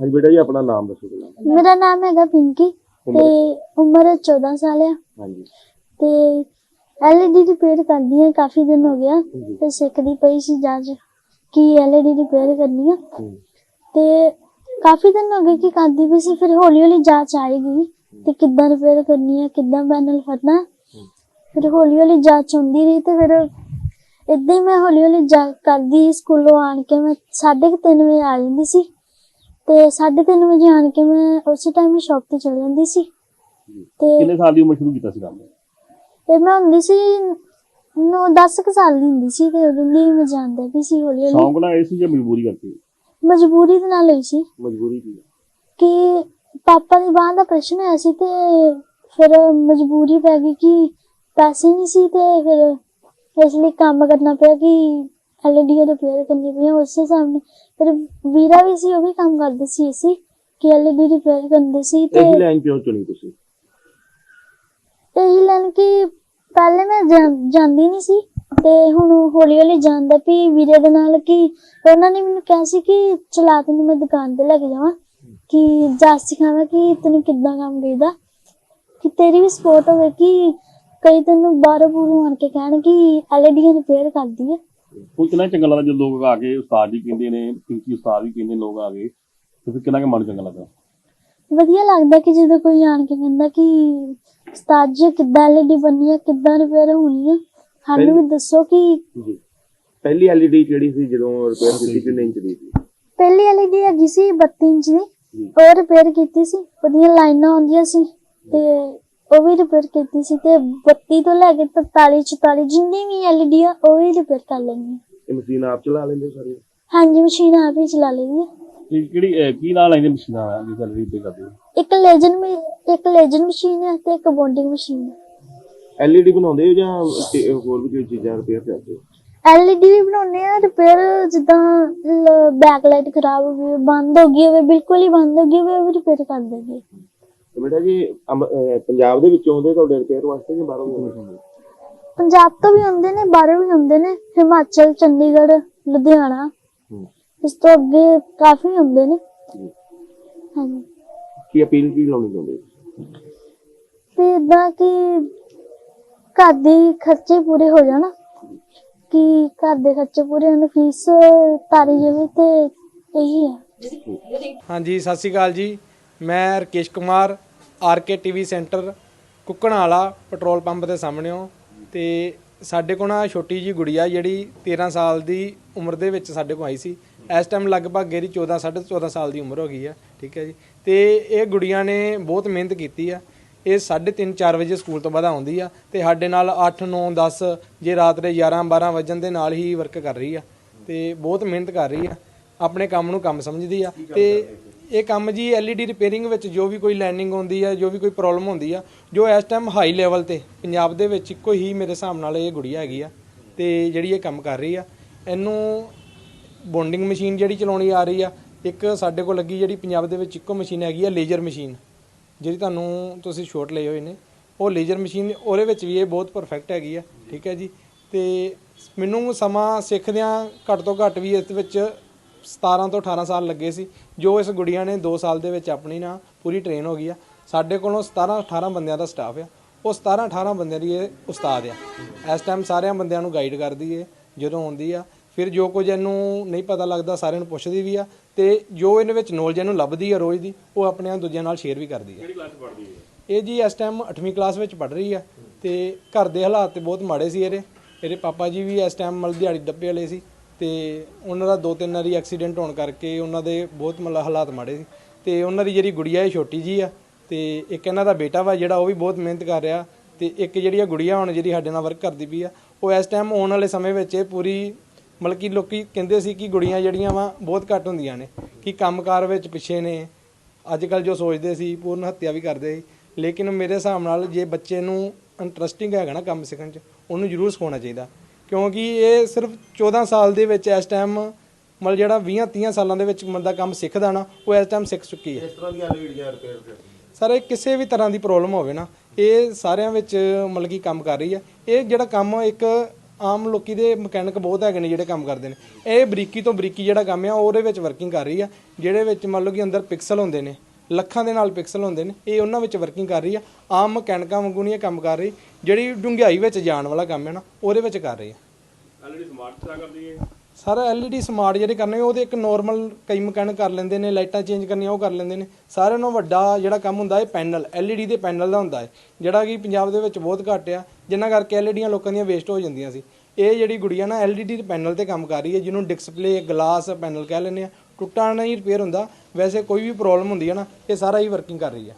ਹਾਂਜੀ ਬੇਟਾ ਜੀ ਆਪਣਾ ਨਾਮ ਦੱਸੋ ਪਹਿਲਾਂ। ਮੇਰਾ ਨਾਮ ਹੈਗਾ ਪਿੰਕੀ ਤੇ ਉਮਰ 14 ਸਾਲ ਆ। ਹਾਂਜੀ। ਤੇ ਐਲਈਡੀ ਰਿਪੇਅਰ ਕਰਦੀ ਆ ਕਾਫੀ ਦਿਨ ਹੋ ਗਿਆ। ਤੇ ਸਿੱਖਦੀ ਪਈ ਸੀ ਜਾਂਚ ਕਿ ਐਲਈਡੀ ਰਿਪੇਅਰ ਕਰਨੀ ਆ। ਤੇ ਕਾਫੀ ਦਿਨ ਹੋ ਗਏ ਕਿ ਕਰਦੀ ਪਈ ਸੀ ਫਿਰ ਹੌਲੀ ਹੌਲੀ ਜਾਂਚ ਆਏਗੀ ਤੇ ਕਿੱਦਾਂ ਰਿਪੇਅਰ ਕਰਨੀ ਆ ਕਿੱਦਾਂ ਪੈਨਲ ਫੜਨਾ ਫਿਰ ਹੌਲੀ ਹੌਲੀ ਜਾਂਚ ਹੁੰਦੀ ਰਹੀ ਤੇ ਫਿਰ ਇਦਾਂ ਹੀ ਮੈਂ ਹੌਲੀ ਹੌਲੀ ਜਾ ਕਰਦੀ ਸਕੂਲੋਂ ਆਣ ਕੇ ਮੈਂ 3:30 ਵਜੇ ਆ ਜਾਂਦੀ ਸੀ। ਤੇ 3:30 ਵਜੇ ਆਣ ਕੇ ਮੈਂ ਉਸੇ ਟਾਈਮ ਹੀ ਸ਼ਾਪ ਤੇ ਚਲ ਜਾਂਦੀ ਸੀ। ਤੇ ਕਿੰਨੇ ਸਾਲ ਦੀ ਉਮਰ ਸ਼ੁਰੂ ਕੀਤਾ ਸੀ ਕੰਮ? ਤੇ ਮੈਂ ਹੁੰਦੀ ਸੀ ਨੌ 10 ਕੁ ਸਾਲ ਦੀ ਹੁੰਦੀ ਸੀ ਤੇ ਉਦੋਂ ਦੀ ਮੈਂ ਜਾਣਦਾ ਵੀ ਸੀ ਹੌਲੀ ਹੌਲੀ। ਸ਼ੌਂਕ ਨਾਲ ਇਹ ਸੀ ਜਾਂ ਮਜਬੂਰੀ ਕਰਕੇ? ਮਜਬੂਰੀ ਦੇ ਨਾਲ ਹੋਈ ਸੀ। ਮਜਬੂਰੀ ਕੀ ਕਿ ਪਾਪਾ ਦੀ ਬਾਂਹ ਦਾ ਪ੍ਰਸ਼ਨ ਹੋਇਆ ਸੀ ਤੇ ਫਿਰ ਮਜਬੂਰੀ ਪੈ ਗਈ ਕਿ ਪੈਸੇ ਨਹੀਂ ਸੀ ਤੇ ਫਿਰ ਇਸ ਲਈ ਕੰਮ ਕਰਨਾ ਪਿਆ ਕਿ ਐਲਈਡੀ ਰਿਪੇਅਰ ਕਰਨੀ ਪਈ ਉਸੇ ਸਾਹਮਣੇ। ਫਿਰ ਵੀਰਾ ਵੀ ਸੀ ਉਹ ਵੀ ਕੰਮ ਕਰਦੇ ਸੀ ਅਸੀਂ ਕਿ ਐਲਈਡੀ ਰਿਪੇਅਰ ਕਰਦੇ ਸੀ ਤੇ ਇਹੀ ਲਾਈਨ ਕਿਉਂ ਚੁਣੀ ਤੁਸੀਂ? ਇਹੀ ਲੈਣ ਕਿ ਪਹਿਲੇ ਮੈਂ ਜਾਂਦੀ ਨਹੀਂ ਸੀ ਤੇ ਹੁਣ ਹੌਲੀ ਹੌਲੀ ਜਾਂਦਾ ਵੀ ਵੀਰੇ ਦੇ ਨਾਲ ਕਿ ਉਹਨਾਂ ਨੇ ਮੈਨੂੰ ਕਿਹਾ ਸੀ ਕਿ ਚਲਾ ਤੈਨੂੰ ਮੈਂ ਦੁਕਾਨ ਤੇ ਲੈ ਕੇ ਜਾਵਾਂ ਕਿ ਜਾ ਸਿਖਾਵਾਂ ਕਿ ਤੈਨੂੰ ਕਿੱਦਾਂ ਕੰਮ ਕਰੀਦਾ ਕਿ ਤੇਰੀ ਵੀ ਸਪੋਰਟ ਹੋਵੇ ਕਿ ਕਈ ਤੈਨੂੰ ਬਾਹਰੋਂ ਬੂਰੋਂ ਆਣ ਕੇ ਕਹਿਣ ਕਿ ਐਲਈਡੀ ਰਿਪੇਅਰ ਕਰਦੀ ਹੈ ਹੁਣ ਕਿੰਨਾ ਚੰਗਾ ਲੱਗਦਾ ਜਦੋਂ ਲੋਕ ਆ ਕੇ ਉਸਤਾਦ ਜੀ ਕਹਿੰਦੇ ਨੇ ਪਿੰਕੀ ਉਸਤਾਦ ਵੀ ਕਹਿੰਦੇ ਲੋਕ ਆ ਗਏ ਤੇ ਫਿਰ ਕਿੰਨਾ ਕੁ ਮਨ ਚੰਗਾ ਲੱਗਦਾ? ਵਧੀਆ ਲੱਗਦਾ ਕਿ ਜਦੋਂ ਕੋਈ ਆਣ ਕੇ ਕਹਿੰਦਾ ਕਿ ਉਸਤਾਦ ਜੀ ਕਿੱਦਾਂ ਐਲਈਡੀ ਬਣਨੀ ਹੈ ਕਿੱਦਾਂ ਰਿਪੇਅਰ ਹੋਣੀ ਹੈ ਸਾਨੂੰ ਵੀ ਦੱਸੋ ਕਿ ਜੀ। ਪਹਿਲੀ ਐਲਈਡੀ ਜਿਹੜੀ ਸੀ ਜਦੋਂ ਰਿਪੇਅਰ ਕੀਤੀ ਕਿੰਨੇ ਇੰਚ ਦੀ ਸੀ? ਪਹਿਲੀ ਐਲਈਡੀ ਹੈਗੀ ਸੀ 32 ਇੰਚ ਦੀ ਜੀ। ਉਹ ਰਿਪੇਅਰ ਕੀਤੀ ਸੀ ਉਹਦੀਆਂ ਲਾਈਨਾਂ ਆਉਂਦੀਆਂ ਸੀ ਤੇ ਉਹ ਵੀ ਰਿਪੇਅਰ ਕੀਤੀ ਸੀ ਤੇ 32 ਤੋਂ ਲੈ ਕੇ 43 44 ਜਿੰਨੀ ਵੀ ਐਲਈਡੀ ਆ ਉਹ ਵੀ ਰਿਪੇਅਰ ਕਰ ਲੈਣੀ ਹੈ ਇਹ ਮਸ਼ੀਨ ਆਪ ਚਲਾ ਲੈਂਦੇ ਸਾਰੇ? ਹਾਂਜੀ ਮਸ਼ੀਨ ਆਪ ਹੀ ਚਲਾ ਲਈਦੀ ਹੈ ਇਹ ਕਿਹੜੀ ਅਹ ਕੀ ਨਾਲ ਲੈਂਦੇ ਮਸ਼ੀਨਾਂ ਆ ਜਿਸ ਐਲਈਡੀ ਤੇ ਕਰਦੇ ਇੱਕ ਲੇਜਨ ਇੱਕ ਲੇਜਨ ਮਸ਼ੀਨ ਹੈ ਤੇ ਇੱਕ ਬੌਂਡਿੰਗ ਮਸ਼ੀਨ ਹੈ ਐਲਈਡੀ ਬਣਾਉਂਦੇ ਹੋ ਜਾਂ ਤੇ ਹੋਰ ਵੀ ਕੋਈ ਚੀਜ਼ਾਂ ਰਿਪੇਅਰ ਕਰਦੇ ਹੋ? ਐਲਈਡੀ ਵੀ ਬਣਾਉਂਦੇ ਆ ਰਿਪੇਅਰ ਜਿੱਦਾਂ ਬੈਕ ਲਾਈਟ ਖਰਾਬ ਹੋ ਗਈ ਬੰਦ ਹੋ ਗਈ ਹੋਵੇ ਬਿਲਕੁਲ ਹੀ ਬੰਦ ਹੋ ਗਈ ਹੋਵੇ ਉਹ ਵੀ ਰਿਪੇਅਰ ਕਰ ਦਿੰਦੇ ਤੇ ਬੇਟਾ ਜੀ ਅੰਮ- ਅਹ ਪੰਜਾਬ ਦੇ ਵਿੱਚੋਂ ਆਉਂਦੇ ਤੁਹਾਡੇ ਰਿਪੇਅਰ ਵਾਸਤੇ ਜਾਂ ਬਾਹਰੋਂ ਆਉਂਦੇ ਪੰਜਾਬ ਤੋਂ ਵੀ ਆਉਂਦੇ ਨੇ ਬਾਹਰੋਂ ਵੀ ਆਉਂਦੇ ਨੇ ਹਿਮਾਚਲ ਚੰਡੀਗੜ੍ਹ ਲੁਧਿਆਣਾ ਹੂੰ। ਇਸ ਤੋਂ ਅੱਗੇ ਕਾਫੀ ਆਉਂਦੇ ਨੇ ਜੀ। ਹਾਂਜੀ ਕੀ ਅਪੀਲ ਕੀ ਲਾਉਣੀ ਚਾਹੁੰਦੇ ਹੋ? ਤੇ ਇਦਾਂ ਕਿ ਘਰ ਦੇ ਖਰਚੇ ਪੂਰੇ ਹੋ ਜਾਣ ਕਿ ਘਰ ਦੇ ਖਰਚੇ ਪੂਰੇ ਹੋਣ ਫੀਸ ਤਾਰੀ ਜਾਵੇ ਤੇ ਇਹੀ ਹੈ ਹਾਂਜੀ ਸਤਿ ਸ਼੍ਰੀ ਅਕਾਲ ਜੀ ਮੈਂ Rakesh Kumar R K TV centre Kukkana ਵਾਲਾ ਪੈਟਰੋਲ ਪੰਪ ਦੇ ਸਾਹਮਣੇੋਂ ਤੇ ਸਾਡੇ ਕੋਲ ਨਾ ਛੋਟੀ ਜੀ ਗੁੜੀਆ ਜਿਹੜੀ 13 ਸਾਲ ਦੀ ਉਮਰ ਦੇ ਵਿੱਚ ਸਾਡੇ ਕੋਲ ਆਈ ਸੀ। ਇਸ ਟਾਈਮ ਲਗਭਗ ਇਹਦੀ 14 14.5 ਸਾਲ ਦੀ ਉਮਰ ਹੋ ਗਈ ਆ, ਠੀਕ ਹੈ ਜੀ। ਤੇ ਇਹ ਗੁੜੀਆ ਨੇ ਬਹੁਤ ਮਿਹਨਤ ਕੀਤੀ ਆ। ਇਹ 3:30 4 ਵਜੇ ਸਕੂਲ ਤੋਂ ਬਾਅਦ ਆਉਂਦੀ ਆ ਤੇ ਸਾਡੇ ਨਾਲ 8 9 10 ਜੇ ਰਾਤ ਦੇ 11 12 ਵਜਣ ਦੇ ਨਾਲ ਹੀ ਵਰਕ ਕਰ ਰਹੀ ਆ ਤੇ ਬਹੁਤ ਮਿਹਨਤ ਕਰ ਰਹੀ ਆ। ਆਪਣੇ ਕੰਮ ਨੂੰ ਕੰਮ ਸਮਝਦੀ ਆ। ਤੇ ਇਹ ਕੰਮ ਜੀ ਐਲਈਡੀ ਰਿਪੇਅਰਿੰਗ ਵਿੱਚ ਜੋ ਵੀ ਕੋਈ ਲੈਂਡਿੰਗ ਹੁੰਦੀ ਆ ਜੋ ਵੀ ਕੋਈ ਪ੍ਰੋਬਲਮ ਹੁੰਦੀ ਆ ਜੋ ਇਸ ਟਾਈਮ ਹਾਈ ਲੈਵਲ ਤੇ ਪੰਜਾਬ ਦੇ ਵਿੱਚ ਇੱਕੋ ਹੀ ਮੇਰੇ ਹਿਸਾਬ ਨਾਲ ਇਹ ਗੁੜੀਆ ਹੈਗੀ ਆ ਤੇ ਜਿਹੜੀ ਇਹ ਕੰਮ ਕਰ ਰਹੀ ਆ। ਇਹਨੂੰ ਬੌਂਡਿੰਗ ਮਸ਼ੀਨ ਜਿਹੜੀ ਚਲਾਉਣੀ ਆ ਰਹੀ ਆ ਇੱਕ ਸਾਡੇ ਕੋਲ ਲੱਗੀ ਜਿਹੜੀ ਪੰਜਾਬ ਦੇ ਵਿੱਚ ਇੱਕੋ ਮਸ਼ੀਨ ਹੈਗੀ ਆ ਲੇਜ਼ਰ ਮਸ਼ੀਨ ਜਿਹੜੀ ਤੁਹਾਨੂੰ ਤੁਸੀਂ ਸ਼ੋਟ ਲਏ ਹੋਏ ਨੇ ਉਹ ਲੇਜ਼ਰ ਮਸ਼ੀਨ ਉਹਦੇ ਵਿੱਚ ਵੀ ਇਹ ਬਹੁਤ ਪਰਫੈਕਟ ਹੈਗੀ ਆ ਠੀਕ ਹੈ ਜੀ। ਤੇ ਮੈਨੂੰ ਸਮਾਂ ਸਿੱਖਦਿਆਂ ਘੱਟ ਤੋਂ ਘੱਟ ਵੀ ਇਸ ਵਿੱਚ 17 ਤੋਂ 18 ਸਾਲ ਲੱਗੇ ਸੀ ਜੋ ਇਸ ਗੁੜੀਆ ਨੇ 2 ਸਾਲ ਦੇ ਵਿੱਚ ਆਪਣੀ ਨਾ ਪੂਰੀ ਟ੍ਰੇਨ ਹੋ ਗਈ ਆ। ਸਾਡੇ ਕੋਲੋਂ 17 18 ਬੰਦਿਆਂ ਦਾ ਸਟਾਫ ਆ। ਉਹ 17 18 ਬੰਦਿਆਂ ਦੀ ਇਹ ਉਸਤਾਦ ਆ। ਇਸ ਟਾਈਮ ਸਾਰਿਆਂ ਬੰਦਿਆਂ ਨੂੰ ਗਾਈਡ ਕਰਦੀ ਏ ਜਦੋਂ ਆਉਂਦੀ ਆ। ਫਿਰ ਜੋ ਕੁਝ ਇਹਨੂੰ ਨਹੀਂ ਪਤਾ ਲੱਗਦਾ ਸਾਰਿਆਂ ਨੂੰ ਪੁੱਛਦੀ ਵੀ ਆ। ਤੇ ਜੋ ਇਹਦੇ ਵਿੱਚ ਨੌਲੇਜ ਇਹਨੂੰ ਲੱਭਦੀ ਆ ਰੋਜ਼ ਦੀ ਉਹ ਆਪਣੇ ਦੂਜਿਆਂ ਨਾਲ ਸ਼ੇਅਰ ਵੀ ਕਰਦੀ ਆ। ਕਿਹੜੀ ਕਲਾਸ ਪੜ੍ਹਦੀ ਹੈ ਇਹ ਜੀ ਇਸ ਟਾਈਮ 8ਵੀਂ ਕਲਾਸ ਵਿੱਚ ਪੜ੍ਹ ਰਹੀ ਆ। ਤੇ ਘਰ ਦੇ ਹਾਲਾਤ ਤੇ ਬਹੁਤ ਮਾੜੇ ਸੀ ਇਹਦੇ। ਇਹਦੇ ਪਾਪਾ ਜੀ ਵੀ ਇਸ ਟਾਈਮ ਮਤਲਬ ਦਿਹਾੜੀ ਡੱਬੇ ਵਾਲੇ ਸੀ। ਤੇ ਉਹਨਾਂ ਦਾ ਦੋ ਤਿੰਨ ਵਾਰੀ ਐਕਸੀਡੈਂਟ ਹੋਣ ਕਰਕੇ ਉਹਨਾਂ ਦੇ ਬਹੁਤ ਮਤਲਬ ਹਾਲਾਤ ਮਾੜੇ ਸੀ। ਤੇ ਉਹਨਾਂ ਦੀ ਜਿਹੜੀ ਗੁੜੀਆ ਹੈ ਛੋਟੀ ਜੀ ਆ, ਤੇ ਇੱਕ ਇਹਨਾਂ ਦਾ ਬੇਟਾ ਵਾ ਜਿਹੜਾ ਉਹ ਵੀ ਬਹੁਤ ਮਿਹਨਤ ਕਰ ਰਿਹਾ, ਤੇ ਇੱਕ ਜਿਹੜੀ ਆ ਗੁੜੀਆ ਹੁਣ ਜਿਹੜੀ ਸਾਡੇ ਨਾਲ ਵਰਕ ਕਰਦੀ ਪਈ ਆ, ਉਹ ਇਸ ਟਾਈਮ ਆਉਣ ਵਾਲੇ ਸਮੇਂ ਵਿੱਚ ਇਹ ਪੂਰੀ ਮਤਲਬ ਕਿ ਲੋਕੀ ਕਹਿੰਦੇ ਸੀ ਕਿ ਗੁੜੀਆਂ ਜਿਹੜੀਆਂ ਵਾ ਬਹੁਤ ਘੱਟ ਹੁੰਦੀਆਂ ਨੇ, ਕਿ ਕੰਮਕਾਰ ਵਿੱਚ ਪਿੱਛੇ ਨੇ ਅੱਜ ਕੱਲ ਜੋ ਸੋਚਦੇ ਸੀ ਪੂਰਨ ਹੱਤਿਆ ਵੀ ਕਰਦੇ ਸੀ, ਲੇਕਿਨ ਮੇਰੇ ਹਿਸਾਬ ਨਾਲ ਜੇ ਬੱਚੇ ਨੂੰ ਇੰਟਰਸਟਿੰਗ ਹੈਗਾ ਨਾ ਕੰਮ ਸਿੱਖਣ 'ਚ, ਉਹਨੂੰ ਜ਼ਰੂਰ ਸਿਖਾਉਣਾ ਚਾਹੀਦਾ। ਕਿਉਂਕਿ ਇਹ ਸਿਰਫ 14 ਸਾਲ ਦੇ ਵਿੱਚ ਇਸ ਟਾਈਮ ਮਤਲਬ ਜਿਹੜਾ 20 30 ਸਾਲਾਂ ਦੇ ਵਿੱਚ ਬੰਦਾ ਕੰਮ ਸਿੱਖਦਾ ਨਾ ਉਹ ਇਸ ਟਾਈਮ ਸਿੱਖ ਚੁੱਕੀ ਹੈ। ਇਸ ਤਰ੍ਹਾਂ ਦੀਆਂ ਐਲਈਡੀਆਂ ਰਿਪੇਅਰ ਕਰਦੇ ਸਰ ਇਹ ਕਿਸੇ ਵੀ ਤਰ੍ਹਾਂ ਦੀ ਪ੍ਰੋਬਲਮ ਹੋਵੇ ਨਾ ਇਹ ਸਾਰਿਆਂ ਵਿੱਚ ਮਤਲਬ ਕਿ ਕੰਮ ਕਰ ਰਹੀ ਹੈ। ਇਹ ਜਿਹੜਾ ਕੰਮ ਇੱਕ ਆਮ ਲੋਕੀ ਦੇ ਮਕੈਨਿਕ ਬਹੁਤ ਹੈਗੇ ਨੇ ਜਿਹੜੇ ਕੰਮ ਕਰਦੇ ਨੇ। ਇਹ ਬਰੀਕੀ ਤੋਂ ਬਰੀਕੀ ਜਿਹੜਾ ਕੰਮ ਆ ਉਹਦੇ ਵਿੱਚ ਵਰਕਿੰਗ ਕਰ ਰਹੀ ਆ ਜਿਹੜੇ ਵਿੱਚ ਮੰਨ ਲਓ ਕਿ ਅੰਦਰ ਪਿਕਸਲ ਹੁੰਦੇ ਨੇ। ਲੱਖਾਂ ਦੇ ਨਾਲ ਪਿਕਸਲ ਹੁੰਦੇ ਨੇ ਇਹ ਉਹਨਾਂ ਵਿੱਚ ਵਰਕਿੰਗ ਕਰ ਰਹੀ ਆ। ਆਮ ਮਕੈਨਿਕਾਂ ਵਾਂਗੂ ਨਹੀਂ ਇਹ ਕੰਮ ਕਰ ਰਹੀ। ਜਿਹੜੀ ਡੂੰਘਾਈ ਵਿੱਚ ਜਾਣ ਵਾਲਾ ਕੰਮ ਹੈ ਨਾ ਉਹਦੇ ਵਿੱਚ ਕਰ ਰਹੀ ਆ। ਐਲਈਡੀ ਸਮਾਰਟ ਤਰ੍ਹਾਂ ਕਰਦੀ ਹੈ ਸਰ ਐਲਈਡੀ ਸਮਾਰਟ ਜਿਹੜੇ ਕਰਨੇ ਉਹਦੇ ਇੱਕ ਨਾਰਮਲ ਕਈ ਮਕੈਨਿਕ ਕਰ ਲੈਂਦੇ ਨੇ ਲਾਈਟਾਂ ਚੇਂਜ ਕਰਨੀਆਂ ਉਹ ਕਰ ਲੈਂਦੇ ਨੇ। ਸਾਰਿਆਂ ਨਾਲੋਂ ਵੱਡਾ ਜਿਹੜਾ ਕੰਮ ਹੁੰਦਾ ਹੈ ਪੈਨਲ ਐਲਈਡੀ ਦੇ ਪੈਨਲ ਦਾ ਹੁੰਦਾ ਹੈ ਜਿਹੜਾ ਕਿ ਪੰਜਾਬ ਦੇ ਵਿੱਚ ਬਹੁਤ ਘੱਟ ਆ ਜਿੰਨਾ ਕਰਕੇ ਐਲਈਡੀਆਂ ਲੋਕਾਂ ਦੀਆਂ ਵੇਸਟ ਹੋ ਜਾਂਦੀਆਂ ਸੀ। ਇਹ ਜਿਹੜੀ ਗੁੜੀਆ ਨਾ ਐਲਈਡੀ ਦੇ ਪੈਨਲ ਤੇ ਕੰਮ ਕਰ ਰਹੀ ਹੈ ਜਿਹਨੂੰ ਡਿਸਪਲੇ ਗਲਾਸ ਪੈਨਲ ਕਹਿ ਲੈਂਦੇ ਆ। ਟੁੱਟਾ ਨਹੀਂ ਰਿਪੇਅਰ ਹੁੰਦਾ। ਵੈਸੇ ਕੋਈ ਵੀ ਪ੍ਰੋਬਲਮ ਹੁੰਦੀ ਹੈ ਨਾ, ਇਹ ਸਾਰਾ ਹੀ ਵਰਕਿੰਗ ਕਰ ਰਹੀ ਹੈ।